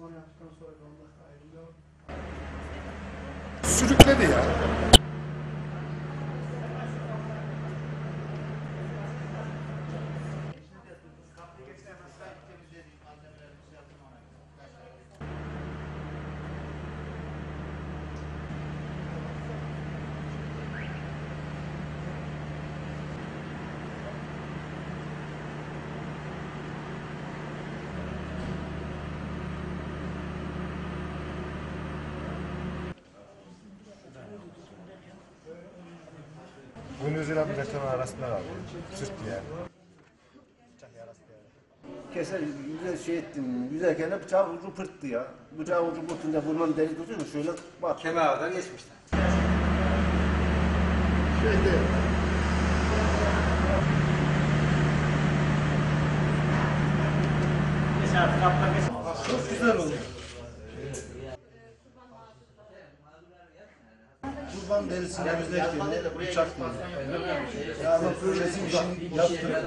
Lansman yaptıktan sonra Allah ayrılıyor. Sürükledi ya. Üzerine bir restoran arasında kaldı. Sırttı yani. Bıçak yarası yani. Keser güzel şey ettim. Yüzerken de bıçağı ucu pırttı ya. Bıçağı ucu pırtınca vurmanın deli tutuyor mu? Şöyle bak. Kemerden geçmişler. Şeyde Çok güzel oldu. Kurban derisini yüzleştirdi. Bıçak değil. Ya ama projesinin işini yaptı.